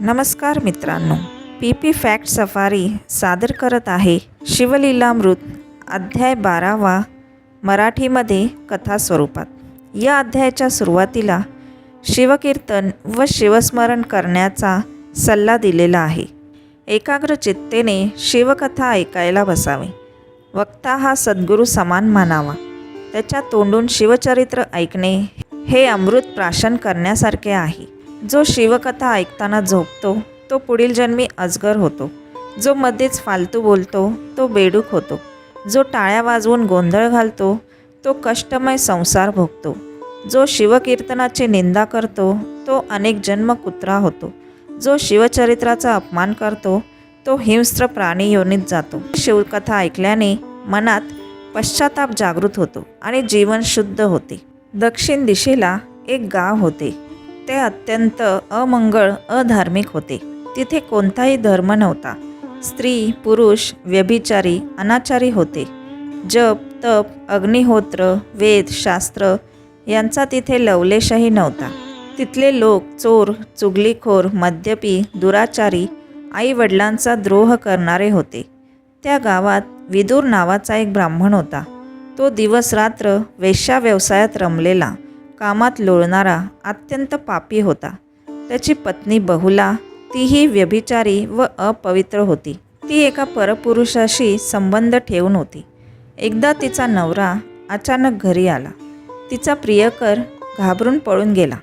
नमस्कार मित्रांनो P P fact safari सादर करत आहे शिवलीलामृत अध्याय बारावा मराठीमध्ये कथा स्वरूपात या अध्यायाच्या सुरुवातीला शिवकीर्तन व शिवस्मरण करण्याचा सल्ला दिलेला आहे. एकाग्र चित्तेने शिवकथा ऐकायला बसावे. वक्ता हा सद्गुरू समान मानावा. त्याच्या तोंडून शिवचरित्र ऐकणे हे अमृत प्राशन करण्यासारखे आहे. जो शिवकथा ऐकताना झोपतो तो पुढील जन्मी अजगर होतो. जो मध्येच फालतू बोलतो तो बेडूक होतो. जो टाळ्या वाजवून गोंधळ घालतो तो कष्टमय संसार भोगतो. जो शिवकीर्तनाची निंदा करतो तो अनेक जन्म कुत्रा होतो. जो शिवचरित्राचा अपमान करतो तो हिंस्त्र प्राणी योनीत जातो. शिवकथा ऐकल्याने मनात पश्चाताप जागृत होतो आणि जीवन शुद्ध होते. दक्षिण दिशेला एक गाव होते. ते अत्यंत अमंगळ अधार्मिक होते. तिथे कोणताही धर्म नव्हता. स्त्री पुरुष व्यभिचारी अनाचारी होते. जप तप अग्निहोत्र वेद शास्त्र यांचा तिथे लवलेशही नव्हता. तिथले लोक चोर चुगलीखोर मद्यपी दुराचारी आई वडिलांचा द्रोह करणारे होते. त्या गावात विदूर नावाचा एक ब्राह्मण होता. तो दिवस रात्र वेश्या व्यवसायात रमलेला. कामात लोळणारा अत्यंत पापी होता. त्याची पत्नी बहुला तीही व्यभिचारी व अपवित्र होती. ती एका परपुरुषाशी संबंध ठेवून होती. एकदा तिचा नवरा अचानक घरी आला. तिचा प्रियकर घाबरून पळून गेला.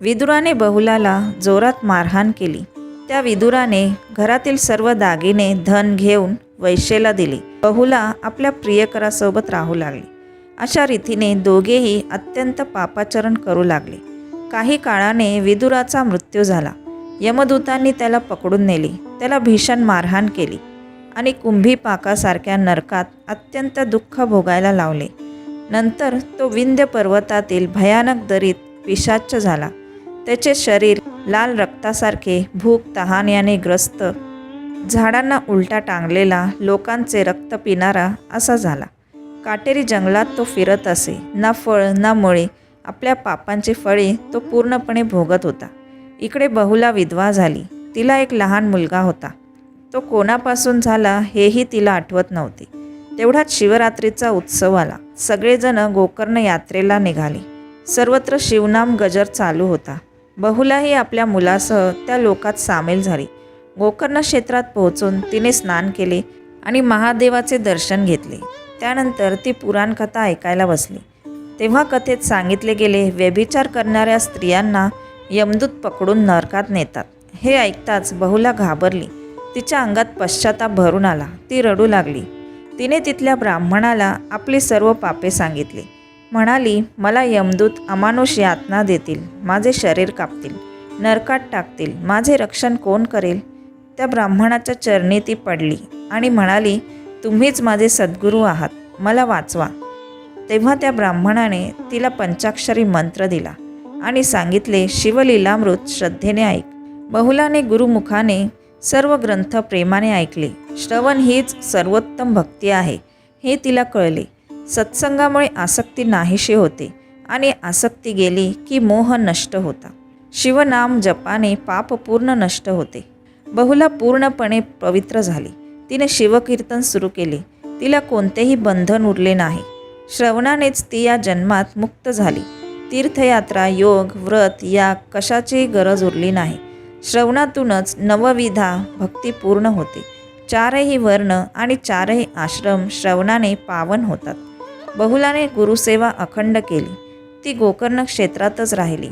विदुराने बहुलाला जोरात मारहाण केली. त्या विदुराने घरातील सर्व दागिने धन घेऊन वैश्येला दिले. बहुला आपल्या प्रियकरासोबत राहू लागली. अशा रीतीने दोघेही अत्यंत पापाचरण करू लागले. काही काळाने विदुराचा मृत्यू झाला. यमदूतांनी त्याला पकडून नेले. त्याला भीषण मारहाण केली आणि कुंभी पाकासारख्या नरकात अत्यंत दुःख भोगायला लावले. नंतर तो विंध्य पर्वतातील भयानक दरीत विषाच्च झाला. त्याचे शरीर लाल रक्तासारखे भूक तहान याने ग्रस्त झाडांना उलटा टांगलेला लोकांचे रक्त पिणारा असा झाला. काटेरी जंगलात तो फिरत असे. ना फळ ना मुळे. आपल्या पापांची फळे तो पूर्णपणे भोगत होता. इकडे बहुला विधवा झाली. तिला एक लहान मुलगा होता. तो कोणापासून झाला हेही तिला आठवत नव्हते. तेवढ्यात शिवरात्रीचा उत्सव आला. सगळेजण गोकर्ण यात्रेला निघाले. सर्वत्र शिवनाम गजर चालू होता. बहुलाही आपल्या मुलासह त्या लोकात सामील झाली. गोकर्ण क्षेत्रात पोहोचून तिने स्नान केले आणि महादेवाचे दर्शन घेतले. त्यानंतर ती पुराणकथा ऐकायला बसली. तेव्हा कथेत सांगितले गेले व्यभिचार करणाऱ्या स्त्रियांना यमदूत पकडून नरकात नेतात. हे ऐकताच बहुला घाबरली. तिच्या अंगात पश्चाताप भरून आला. ती रडू लागली. तिने तिथल्या ब्राह्मणाला आपली सर्व पापे सांगितली. म्हणाली मला यमदूत अमानुष यातना देतील माझे शरीर कापतील नरकात टाकतील माझे रक्षण कोण करेल? त्या ब्राह्मणाच्या चरणी ती पडली आणि म्हणाली तुम्हीच माझे सद्गुरू आहात. मला वाचवा. तेव्हा त्या ब्राह्मणाने तिला पंचाक्षरी मंत्र दिला आणि सांगितले शिवलीलामृत श्रद्धेने ऐक. बहुलाने गुरुमुखाने सर्व ग्रंथ प्रेमाने ऐकले. श्रवण हीच सर्वोत्तम भक्ती आहे हे तिला कळले. सत्संगामुळे आसक्ती नाहीशी होते आणि आसक्ती गेली की मोह नष्ट होता. शिवनाम जपाने पाप पूर्ण नष्ट होते. बहुला पूर्णपणे पवित्र झाली. तिने शिवकीर्तन सुरू केले. तिला कोणतेही बंधन उरले नाही. श्रवणानेच ती या जन्मात मुक्त झाली. तीर्थयात्रा योग व्रत या कशाची गरज उरली नाही. श्रवणातूनच नवविधा भक्ती पूर्ण होते. चारही वर्ण आणि चारही आश्रम श्रवणाने पावन होतात. बहुलाने गुरुसेवा अखंड केली. ती गोकर्ण क्षेत्रातच राहिली.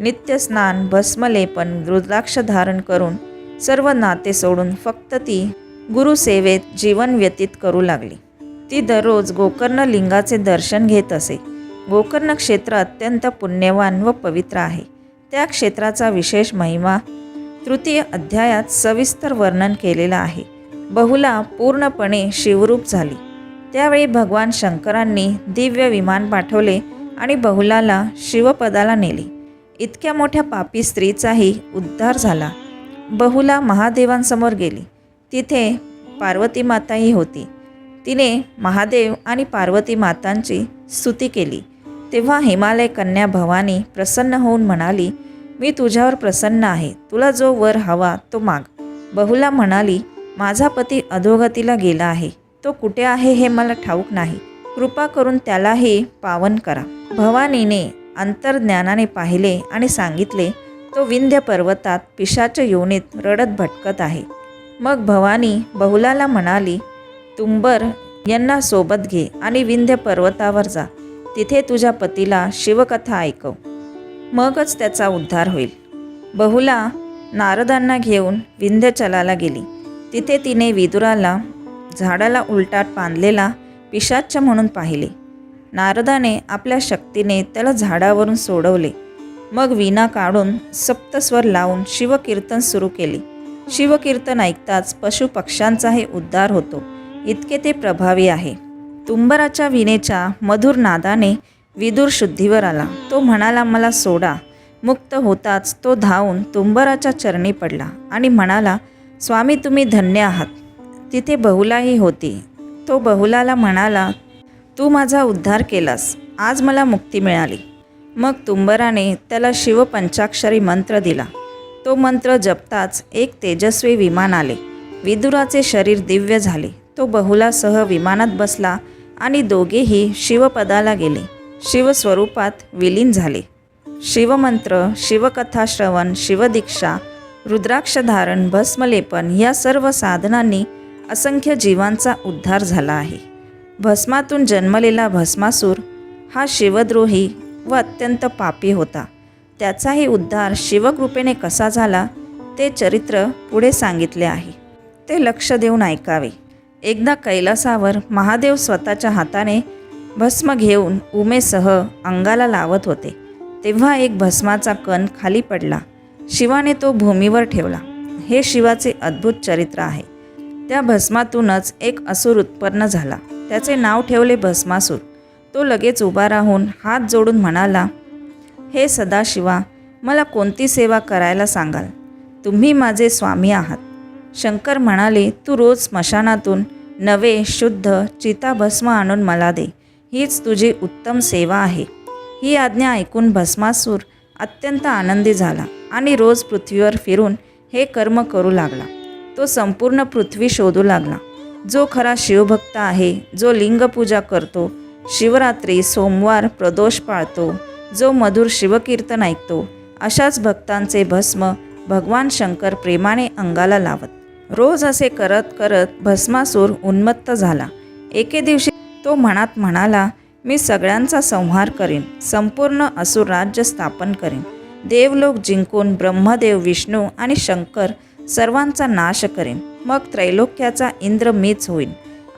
नित्यस्नान भस्मलेपन रुद्राक्ष धारण करून सर्व नाते सोडून फक्त ती गुरुसेवेत जीवन व्यतीत करू लागली. ती दररोज गोकर्ण लिंगाचे दर्शन घेत असे. गोकर्ण क्षेत्र अत्यंत पुण्यवान व पवित्र आहे. त्या क्षेत्राचा विशेष महिमा तृतीय अध्यायात सविस्तर वर्णन केलेलं आहे. बहुला पूर्णपणे शिवरूप झाली. त्यावेळी भगवान शंकरांनी दिव्य विमान पाठवले आणि बहुलाला शिवपदाला नेले. इतक्या मोठ्या पापी स्त्रीचाही उद्धार झाला. बहुला महादेवांसमोर गेली. तिथे पार्वती माताही होती. तिने महादेव आणि पार्वती मातांची स्तुती केली. तेव्हा हिमालय कन्या भवानी प्रसन्न होऊन म्हणाली मी तुझ्यावर प्रसन्न आहे. तुला जो वर हवा तो माग. बहुला म्हणाली माझा पती अधोगतीला गेला आहे. तो कुठे आहे हे मला ठाऊक नाही. कृपा करून त्यालाही पावन करा. भवानीने अंतर्ज्ञानाने पाहिले आणि सांगितले तो विंध्य पर्वतात पिशाच्या योनीत रडत भटकत आहे. मग भवानी बहुलाला म्हणाली तुंबर यांना सोबत घे आणि विंध्य पर्वतावर जा. तिथे तुझ्या पतीला शिवकथा ऐकव. मगच त्याचा उद्धार होईल. बहुला नारदांना घेऊन विंध्यचलाला गेली. तिथे तिने विदुराला झाडाला उलटाट बांधलेला पिशाच्च म्हणून पाहिले. नारदाने आपल्या शक्तीने त्याला झाडावरून सोडवले. मग विणा काढून सप्तस्वर लावून शिवकीर्तन सुरू केले. शिवकीर्तन ऐकताच पशुपक्ष्यांचाही उद्धार होतो. इतके ते प्रभावी आहे. तुंबराच्या विणेच्या मधुर नादाने विदूर शुद्धीवर आला. तो म्हणाला मला सोडा. मुक्त होताच तो धावून तुंबराच्या चरणी पडला आणि म्हणाला स्वामी तुम्ही धन्य आहात. तिथे बहुलाही होती. तो बहुलाला म्हणाला तू माझा उद्धार केलास. आज मला मुक्ती मिळाली. मग तुंबराने त्याला शिवपंचाक्षरी मंत्र दिला. तो मंत्र जपताच एक तेजस्वी विमान आले. विदुराचे शरीर दिव्य झाले. तो बहुलासह विमानात बसला आणि दोघेही शिवपदाला गेले. शिवस्वरूपात विलीन झाले. शिवमंत्र शिवकथा श्रवण शिवदीक्षा रुद्राक्षधारण भस्मलेपन या सर्व साधनांनी असंख्य जीवांचा उद्धार झाला आहे. भस्मातून जन्मलेला भस्मासूर हा शिवद्रोही व अत्यंत पापी होता. त्याचाही उद्धार शिवकृपेने कसा झाला ते चरित्र पुढे सांगितले आहे. ते लक्ष देऊन ऐकावे. एकदा कैलासावर महादेव स्वतःच्या हाताने भस्म घेऊन उमेसह अंगाला लावत होते. तेव्हा एक भस्माचा कण खाली पडला. शिवाने तो भूमीवर ठेवला. हे शिवाचे अद्भुत चरित्र आहे. त्या भस्मातूनच एक असुर उत्पन्न झाला. त्याचे नाव ठेवले भस्मासूर. तो लगेच उभा राहून हात जोडून म्हणाला हे सदाशिवा मला कोणती सेवा करायला सांगाल? तुम्ही माझे स्वामी आहात. शंकर म्हणाले तू रोज स्मशानातून नवे शुद्ध चिताभस्म आणून मला दे. हीच तुझी उत्तम सेवा आहे. ही आज्ञा ऐकून भस्मासूर अत्यंत आनंदी झाला आणि रोज पृथ्वीवर फिरून हे कर्म करू लागला. तो संपूर्ण पृथ्वी शोधू लागला. जो खरा शिवभक्त आहे जो लिंगपूजा करतो शिवरात्री सोमवार प्रदोष पाळतो जो मधुर शिवकीर्तन ऐकतो अशाच भक्तांचे भस्म भगवान शंकर प्रेमाने अंगाला लावत. रोज असे करत करत भस्मासूर उन्मत्त झाला. एके दिवशी तो मनात म्हणाला मी सगळ्यांचा संहार करीन संपूर्ण असुर राज्य स्थापन करीन. देवलोक जिंकून ब्रह्मदेव विष्णू आणि शंकर सर्वांचा नाश करेन. मग त्रैलोक्याचा इंद्र मीच होईन.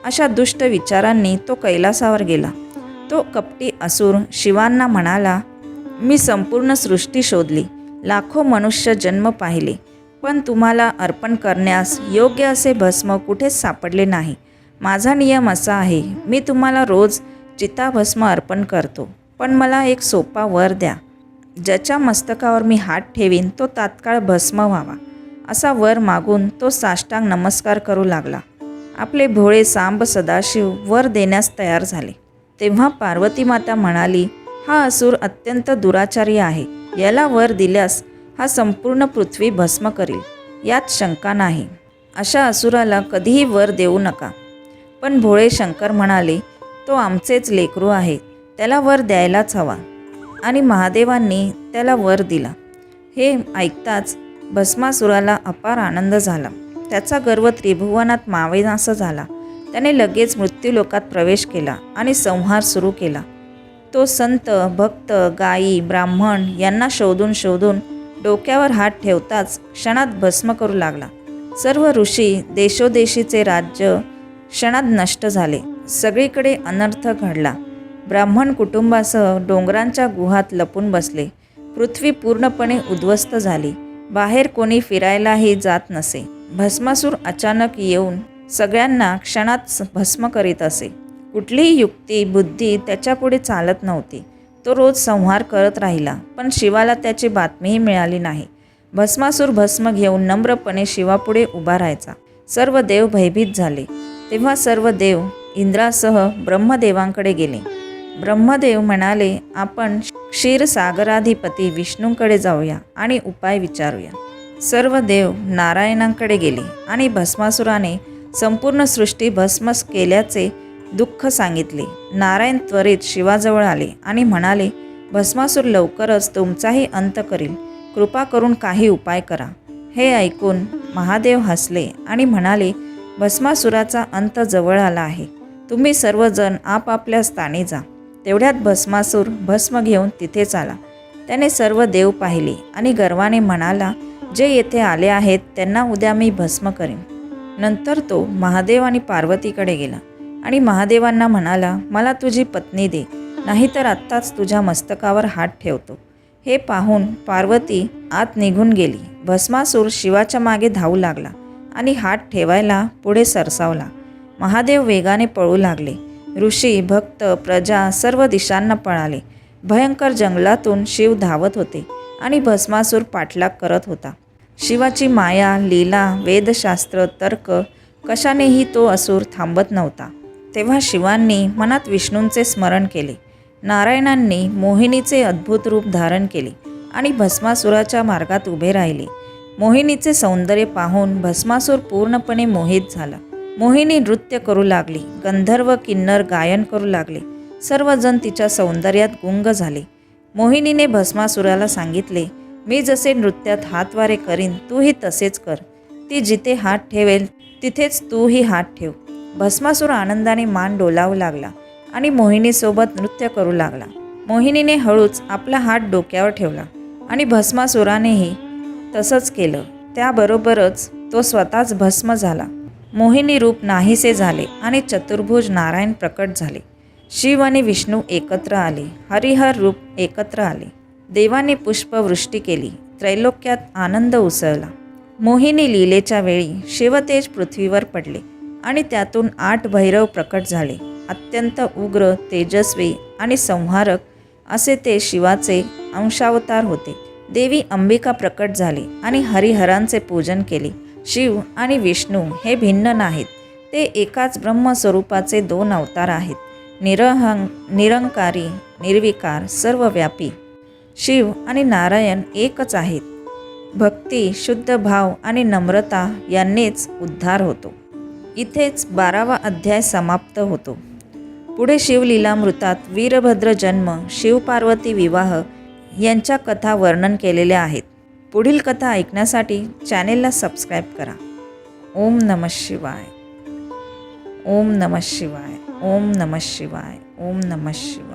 अशा दुष्ट विचारांनी तो कैलासावर गेला. तो कपटी असुर शिवांना म्हणाला मी संपूर्ण सृष्टी शोधली लाखो मनुष्य जन्म पाहिले पण तुम्हाला अर्पण करण्यास योग्य असे भस्म कुठेच सापडले नाही. माझा नियम असा आहे मी तुम्हाला रोज चिताभस्म अर्पण करतो पण मला एक सोपा वर द्या. ज्याच्या मस्तकावर मी हात ठेवीन तो तात्काळ भस्म व्हावा. असा वर मागून तो साष्टांग नमस्कार करू लागला. आपले भोळे सांब सदाशिव वर देण्यास तयार झाले. तेव्हा पार्वती माता म्हणाली हा असुर अत्यंत दुराचारी आहे. याला वर दिल्यास हा संपूर्ण पृथ्वी भस्म करील. यात शंका नाही. अशा असुराला कधीही वर देऊ नका. पण भोळे शंकर म्हणाले तो आमचेच लेकरू आहे. त्याला वर द्यायलाच हवा. आणि महादेवांनी त्याला वर दिला. हे ऐकताच भस्मासुराला अपार आनंद झाला. त्याचा गर्व त्रिभुवनात मावेनासा झाला. त्याने लगेच मृत्यूलोकात प्रवेश केला आणि संहार सुरू केला. तो संत भक्त गायी ब्राह्मण यांना शोधून शोधून डोक्यावर हात ठेवताच क्षणात भस्म करू लागला. सर्व ऋषी देशोदेशीचे राज्य क्षणात नष्ट झाले. सगळीकडे अनर्थ घडला. ब्राह्मण कुटुंबासह डोंगरांच्या गुहात लपून बसले. पृथ्वी पूर्णपणे उद्ध्वस्त झाली. बाहेर कोणी फिरायलाही जात नसे. भस्मासूर अचानक येऊन सगळ्यांना क्षणात भस्म करीत असे. कुठलीही युक्ती बुद्धी त्याच्यापुढे चालत नव्हती. तो रोज संहार करत राहिला पण शिवाला त्याची बातमीही मिळाली नाही. भस्मासूर भस्म घेऊन नम्रपणे शिवापुढे उभा राहायचा. सर्व देव भयभीत झाले. तेव्हा सर्व देव इंद्रासह ब्रह्मदेवांकडे गेले. ब्रह्मदेव म्हणाले आपण क्षीरसागराधिपती विष्णूंकडे जाऊया आणि उपाय विचारूया. सर्व देव नारायणांकडे गेले आणि भस्मासुराने संपूर्ण सृष्टी भस्मस केल्याचे दुःख सांगितले. नारायण त्वरित शिवाजवळ आले आणि म्हणाले भस्मासूर लवकरच तुमचाही अंत करील. कृपा करून काही उपाय करा. हे ऐकून महादेव हसले आणि म्हणाले भस्मासुराचा अंत जवळ आला आहे. तुम्ही सर्वजण आपापल्या स्थानी जा. तेवढ्यात भस्मासूर भस्म घेऊन तिथेच आला त्याने सर्व देव पाहिले आणि गर्वाने म्हणाला जे येथे आले आहेत त्यांना उद्या मी भस्म करीन. नंतर तो महादेव आणि पार्वतीकडे गेला. आणि महादेवांना म्हणाला मला तुझी पत्नी दे नाहीतर आत्ताच तुझ्या मस्तकावर हात ठेवतो. हे पाहून पार्वती आत निघून गेली. भस्मासूर शिवाच्या मागे धावू लागला आणि हात ठेवायला पुढे सरसावला. महादेव वेगाने पळू लागले. ऋषी भक्त प्रजा सर्व दिशांना पळाले. भयंकर जंगलातून शिव धावत होते आणि भस्मासूर पाठलाग करत होता. शिवाची माया लीला वेदशास्त्र तर्क कशानेही तो असूर थांबत नव्हता. तेव्हा शिवांनी मनात विष्णूंचे स्मरण केले. नारायणांनी मोहिनीचे अद्भुत रूप धारण केले आणि भस्मासुराच्या मार्गात उभे राहिले. मोहिनीचे सौंदर्य पाहून भस्मासूर पूर्णपणे मोहित झाला. मोहिनी नृत्य करू लागली गंधर्व किन्नर गायन करू लागले सर्वजण तिच्या सौंदर्यात गुंग झाले. मोहिनीने भस्मासुराला सांगितले मी जसे नृत्यात हातवारे करीन तूही तसेच कर. ती जिथे हात ठेवेल तिथेच तूही हात ठेव. भस्मासूर आनंदाने मान डोलावू लागला आणि मोहिनीसोबत नृत्य करू लागला. मोहिनीने हळूच आपला हात डोक्यावर ठेवला आणि भस्मासुरानेही तसंच केलं. त्याबरोबरच तो स्वतःच भस्म झाला. मोहिनी रूप नाहीसे झाले आणि चतुर्भुज नारायण प्रकट झाले. शिव आणि विष्णू एकत्र आले. हरिहर रूप एकत्र आले. देवाने पुष्पवृष्टी केली. त्रैलोक्यात आनंद उसळला. मोहिनी लीलेच्या वेळी शिवतेज पृथ्वीवर पडले आणि त्यातून आठ भैरव प्रकट झाले. अत्यंत उग्र तेजस्वी आणि संहारक असे ते शिवाचे अंशावतार होते. देवी अंबिका प्रकट झाली आणि हरिहरांचे पूजन केले. शिव आणि विष्णू हे भिन्न नाहीत. ते एकाच ब्रह्मस्वरूपाचे दोन अवतार आहेत. निरहं निरंकारी निर्विकार सर्वव्यापी. शिव आणि नारायण एकच आहेत. भक्ती शुद्ध भाव आणि नम्रता यांनीच उद्धार होतो. इथेच बारावा अध्याय समाप्त होतो. पुढे शिवलीलामृतात वीरभद्र जन्म शिवपार्वती विवाह यांच्या कथा वर्णन केलेल्या आहेत. पुढील कथा ऐकण्यासाठी चॅनेलला सबस्क्राईब करा. ओम नम शिवाय. ओम नम शिवाय. ओम नम शिवाय. ओम नम शिवाय.